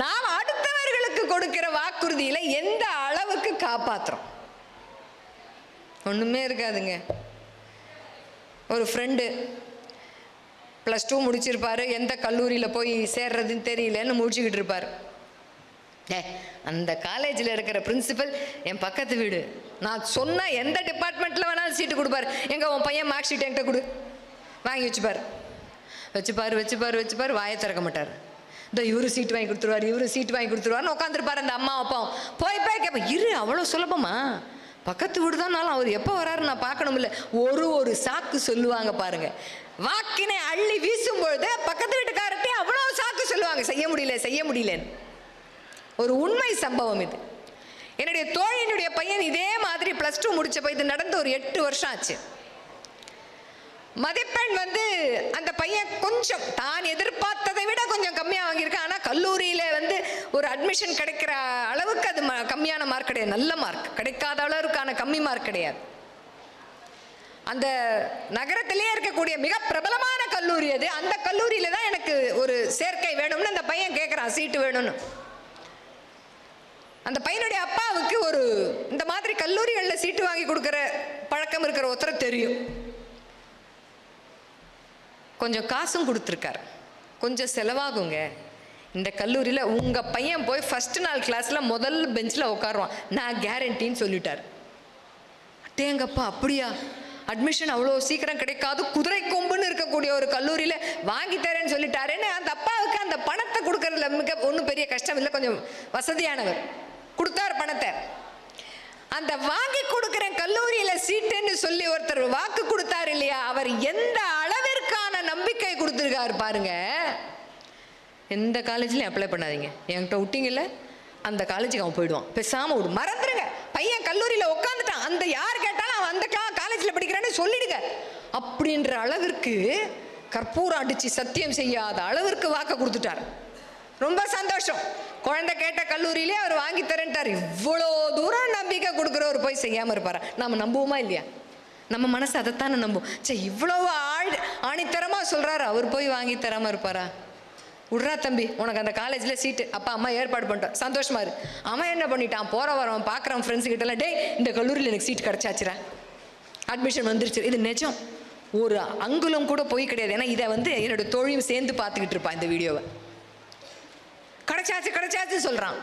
நாம் அடுத்தவர்களுக்கு கொடுக்கிற வாக்குறுதியில எந்த அளவுக்கு காப்பாத்துறோம்? ஒன்றுமே இருக்காதுங்க. ஒரு ஃப்ரெண்டு ப்ளஸ் டூ முடிச்சிருப்பாரு எந்த கல்லூரியில் போய் சேர்றதுன்னு தெரியலன்னு முடிச்சுக்கிட்டு இருப்பார். ஏ அந்த காலேஜில் இருக்கிற பிரின்சிபல் என் பக்கத்து வீடு. நான் சொன்ன எந்த டிபார்ட்மெண்ட்டில் வேணாலும் சீட்டு கொடுப்பாரு. எங்கே உன் பையன் மார்க் ஷீட் என்கிட்ட கொடு. வாங்கி வச்சுப்பார். வச்சுப்பார் வச்சுப்பார் வச்சுப்பார் வாயை திறக்க மாட்டார். இந்த இவரு சீட் வாங்கி கொடுத்துருவார் இவரு சீட் வாங்கி கொடுத்துருவார்னு உட்காந்துருப்பார் அந்த அம்மா அப்பாவும். போய் போய் கேட்பேன் இரு அவ்வளோ சுலபமா? பக்கத்து வீடு தான்னாலும் அவர் எப்போ வராரு நான் பார்க்கணும்ல ஒரு ஒரு சாக்கு சொல்லுவாங்க பாருங்க. வாக்கினை அள்ளி வீசும் பொழுது பக்கத்து வீட்டுக்காரர்கிட்ட அவ்வளோ சாக்கு சொல்லுவாங்க. செய்ய முடியல செய்ய முடியலன்னு. ஒரு உண்மை சம்பவம் இது. என்னுடைய தோழியினுடைய பையன் இதே மாதிரி ப்ளஸ் டூ முடிச்சப்போ இது நடந்து ஒரு எட்டு வருஷம் ஆச்சு. மதிப்பெண் வந்து அந்த பையன் கொஞ்சம் தான் எதிர்பார்த்த விட கொஞ்சம் கம்மியாக வாங்கியிருக்கான் ஆனால் கல்லூரியில் வந்து ஒரு அட்மிஷன் கிடைக்கிற அளவுக்கு அது ம- கம்மியான மார்க் கிடையாது. நல்ல மார்க் கிடைக்காத அளவுக்கான கம்மி மார்க் கிடையாது. அந்த நகரத்திலேயே இருக்கக்கூடிய மிக பிரபலமான கல்லூரி அது. அந்த கல்லூரியில தான் எனக்கு ஒரு சேர்க்கை வேணும்னு அந்த பையன் கேட்குறான் சீட்டு வேணும்னு. அந்த பையனுடைய அப்பாவுக்கு ஒரு இந்த மாதிரி கல்லூரிகளில் சீட்டு வாங்கி கொடுக்குற பழக்கம் இருக்கிற ஒருத்தரை தெரியும். கொஞ்சம் காசும் கொடுத்துருக்கார். கொஞ்சம் செலவாகுங்க. இந்த கல்லூரியில் உங்கள் பையன் போய் ஃபஸ்ட்டு நாள் கிளாஸில் முதல் பெஞ்சில் உட்காருவான் நான் கேரண்டின்னு சொல்லிட்டார். அட்டேங்கப்பா அப்படியா? அட்மிஷன் அவ்வளோ சீக்கிரம் கிடைக்காது. குதிரை கொம்புன்னு இருக்கக்கூடிய ஒரு கல்லூரியில் வாங்கி தரேன்னு சொல்லிட்டாருன்னு அந்த அப்பாவுக்கு அந்த பணத்தை கொடுக்கறதுல மிக ஒன்றும் பெரிய கஷ்டம் இல்லை. கொஞ்சம் வசதியானவர். கொடுத்தார் பணத்தை. அந்த வாங்கி கொடுக்குற கல்லூரியில் சீட்டுன்னு சொல்லி ஒருத்தர் வாக்கு கொடுத்தார் இல்லையா? அவர் எந்த அளவிற்கான நம்பிக்கை கொடுத்துருக்காரு பாருங்கள் எந்த காலேஜ்லையும் அப்ளை பண்ணாதீங்க. என்கிட்ட விட்டீங்கல்ல அந்த காலேஜுக்கு அவன் போயிடுவான். பேசாமல் விடு. மறந்துருங்க. பையன் கல்லூரியில் உட்காந்துட்டான் அந்த யார் கேட்டாலும் அவன் அந்த காலேஜில் படிக்கிறான்னு சொல்லிடுங்க. அப்படின்ற அளவிற்கு கற்பூரம் அடித்து சத்தியம் செய்யாத அளவிற்கு வாக்கை கொடுத்துட்டார். ரொம்ப சந்தோஷம். குழந்தை கேட்ட கல்லூரியிலே அவர் வாங்கி தரேன்ட்டார். இவ்வளோ தூரம் நம்பிக்கை கொடுக்குறவர் போய் செய்யாமல் இருப்பார்? நம்ம நம்புவோமா இல்லையா? நம்ம மனசு அதைத்தானே நம்பும். சே இவ்வளோ ஆள் ஆணித்தரமாக சொல்கிறாரு அவர் போய் வாங்கி தராமல் இருப்பாரா? விட்றா தம்பி உனக்கு அந்த காலேஜில் சீட்டு அப்பா அம்மா ஏற்பாடு பண்ணிட்டோம். சந்தோஷமா இரு. அவன் என்ன பண்ணிட்டான்? போற வரவன் பார்க்குறான் ஃப்ரெண்ட்ஸ் கிட்டலாம் இந்த கல்லூரியில் எனக்கு சீட் கிடச்சாச்சுரா அட்மிஷன் வந்துருச்சு. இது நிஜம். ஒரு அங்குலம் கூட போய் கிடையாது. ஏன்னா இதை வந்து என்னோட தோழியும் சேர்ந்து பார்த்துக்கிட்டு இருப்பான் இந்த வீடியோவை கிடச்சாச்சு கிடச்சாச்சு சொல்கிறான்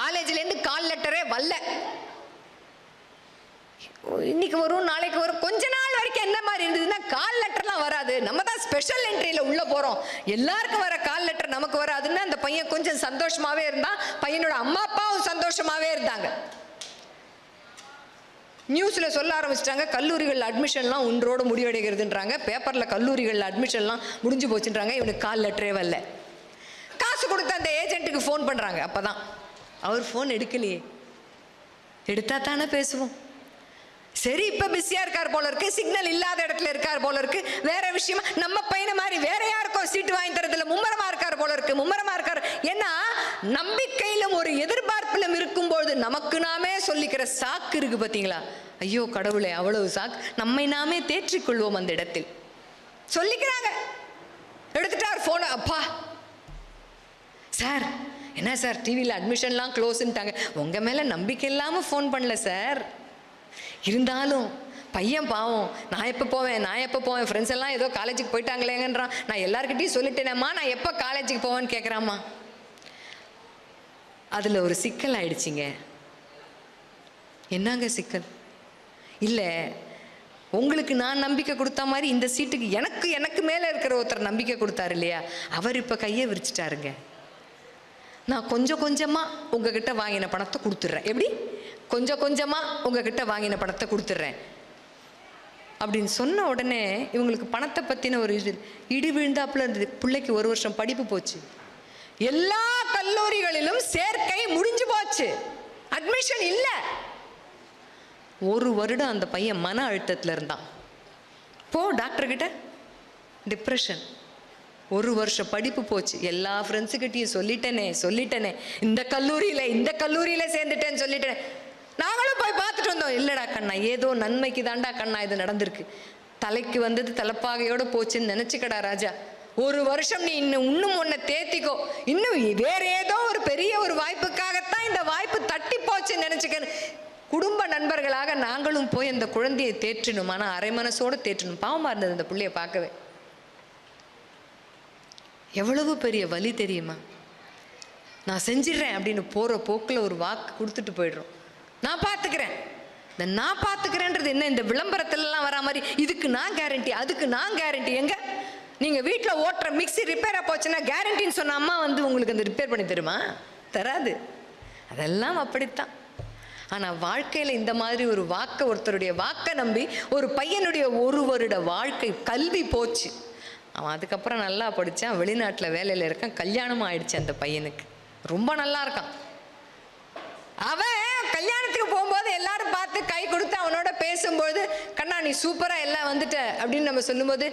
காலேஜ்லேருந்து கால் லெட்டரே வரல. இன்னைக்கு வரும் நாளைக்கு வரும். கொஞ்ச நாள் வரைக்கும் என்ன மாதிரி இருந்ததுன்னா கால் லெட்டர்லாம் வராது. நம்ம தான் ஸ்பெஷல் என்ட்ரியில் உள்ளே போகிறோம் எல்லாருக்கும் வர கால் லெட்டர் நமக்கு வராதுன்னு அந்த பையன் கொஞ்சம் சந்தோஷமாகவே இருந்தான். பையனோட அம்மா அப்பாவும் சந்தோஷமாகவே இருந்தாங்க. நியூஸில் சொல்ல ஆரம்பிச்சிட்டாங்க கல்லூரிகள் அட்மிஷன்லாம் ஒன்றோடு முடிவடைகிறதுன்றாங்க. பேப்பரில் கல்லூரிகள் அட்மிஷன்லாம் முடிஞ்சு போச்சுன்றாங்க. இவனுக்கு கால் லெட்டரே வரல. காசு கொடுத்த அந்த ஏஜென்ட்டுக்கு ஃபோன் பண்ணுறாங்க அப்போ தான் அவர் ஃபோன் எடுக்கலையே. எடுத்தால் தானே பேசுவோம். சரி இப்ப பிஸியா இருக்கார் போல இருக்கு. சிக்னல் இல்லாத இடத்துல இருக்கார் போல இருக்கு. வேற விஷயமா நம்ம பையனை மாதிரி வேற யாருக்கோ சீட்டு வாங்கி தரதுல மும்மரமா இருக்கார் போல இருக்கு. மும்மரமா இருக்கார். ஏன்னா நம்பிக்கையிலும் ஒரு எதிர்பார்ப்பிலும் இருக்கும்போது நமக்கு நாமே சொல்லிக்கிற சாக்கு இருக்கு பாத்தீங்களா? ஐயோ கடவுளே அவ்வளவு சாக்கு. நம்மை நாமே தேற்றிக் கொள்வோம் அந்த இடத்தில். சொல்லிக்கிறாங்க. எடுத்துட்டார் போன அப்பா. சார் என்ன சார் டிவியில் அட்மிஷன்லாம் க்ளோஸ்ன்ட்டாங்க உங்கள் மேலே நம்பிக்கை இல்லாமல் ஃபோன் பண்ணல சார். இருந்தாலும் பையன் பாவம் நான் எப்போ போவேன் நான் எப்போ போவேன் ஃப்ரெண்ட்ஸ் எல்லாம் ஏதோ காலேஜுக்கு போயிட்டாங்களேங்கன்றான். நான் எல்லாருக்கிட்டையும் சொல்லிட்டேனேம்மா நான் எப்போ காலேஜுக்கு போவேன்னு கேட்குறாம்மா அதில் ஒரு சிக்கல் ஆயிடுச்சிங்க. என்னங்க சிக்கல்? இல்லை உங்களுக்கு நான் நம்பிக்கை கொடுத்த மாதிரி இந்த சீட்டுக்கு எனக்கு எனக்கு மேலே இருக்கிற ஒருத்தர் நம்பிக்கை கொடுத்தாரு இல்லையா? அவர் இப்போ கையை விரிச்சிட்டாருங்க. நான் கொஞ்சம் கொஞ்சமாக உங்ககிட்ட வாங்கின பணத்தை கொடுத்துட்றேன். எப்படி? கொஞ்சம் கொஞ்சமாக உங்ககிட்ட வாங்கின பணத்தை கொடுத்துட்றேன். அப்படின்னு சொன்ன உடனே இவங்களுக்கு பணத்தை பற்றின ஒரு இது இடி விழுந்தாப்புல இருந்தது. பிள்ளைக்கு ஒரு வருஷம் படிப்பு போச்சு. எல்லா கல்லூரிகளிலும் சேர்க்கை முடிஞ்சு போச்சு. அட்மிஷன் இல்லை. ஒரு வருடம் அந்த பையன் மன அழுத்தத்தில் இருந்தான். போ டாக்டர் கிட்ட. டிப்ரெஷன் ஒரு வருஷம் படிப்பு போச்சு. எல்லா ஃப்ரெண்ட்ஸுக்கிட்டையும் சொல்லிட்டேனே சொல்லிட்டேனே. இந்த கல்லூரியில் இந்த கல்லூரியில் சேர்ந்துட்டேன்னு சொல்லிட்டேன். நாங்களும் போய் பார்த்துட்டு வந்தோம். இல்லைடா கண்ணா ஏதோ நன்மைக்கு தாண்டா கண்ணா இது நடந்திருக்கு. தலைக்கு வந்தது தலைப்பாகையோடு போச்சுன்னு நினச்சிக்கடா ராஜா. ஒரு வருஷம் நீ இன்னும் இன்னும் உன்னை தேத்திக்கோ. இன்னும் வேற ஏதோ ஒரு பெரிய ஒரு வாய்ப்புக்காகத்தான் இந்த வாய்ப்பு தட்டி போச்சுன்னு நினைச்சுக்க குடும்ப நண்பர்களாக நாங்களும் போய் அந்த குழந்தையை தேற்றணும். ஆனால் அரை மனசோட தேற்றணும். பாவமாக இருந்தது அந்த பிள்ளைய பார்க்கவே. எவ்வளவு பெரிய வலி தெரியுமா? நான் செஞ்சிடுறேன் அப்படின்னு போகிற போக்கில் ஒரு வாக்கு கொடுத்துட்டு போயிடுறோம். நான் பார்த்துக்கிறேன். இந்த நான் பார்த்துக்கிறேன்றது என்ன? இந்த விளம்பரத்துலலாம் வரா மாதிரி இதுக்கு நான் கேரண்டி அதுக்கு நான் கேரண்டி எங்க? நீங்கள் வீட்டில் ஓட்டுற மிக்ஸி ரிப்பேராக போச்சுன்னா கேரண்டின்னு சொன்ன அம்மா வந்து உங்களுக்கு அந்த ரிப்பேர் பண்ணி தருமா? தராது. அதெல்லாம் அப்படித்தான். ஆனால் வாழ்க்கையில் இந்த மாதிரி ஒரு வாக்கை ஒருத்தருடைய வாக்கை நம்பி ஒரு பையனுடைய ஒரு வருட வாழ்க்கை கல்வி போச்சு. அவன் அதுக்கப்புறம் நல்லா படித்தான் வெளிநாட்டில் வேலையில் இருக்கான் கல்யாணமும் ஆயிடுச்சு அந்த பையனுக்கு. ரொம்ப நல்லா இருக்கான். அவன் பார்த்து கை கொடுத்து அவனோட பேசும்போது கண்ணா நீ சூப்பராக எல்லாம் வந்துட்ட அப்படின்னு நம்ம சொல்லும்போது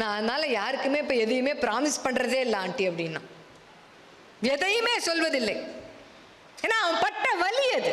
நான் அதனால யாருக்குமே இப்போ எதையுமே ப்ராமிஸ் பண்ணுறதே இல்லை ஆண்டி அப்படின்னா. எதையுமே சொல்வதில்லை. ஏன்னா அவன் பட்ட வலி அது.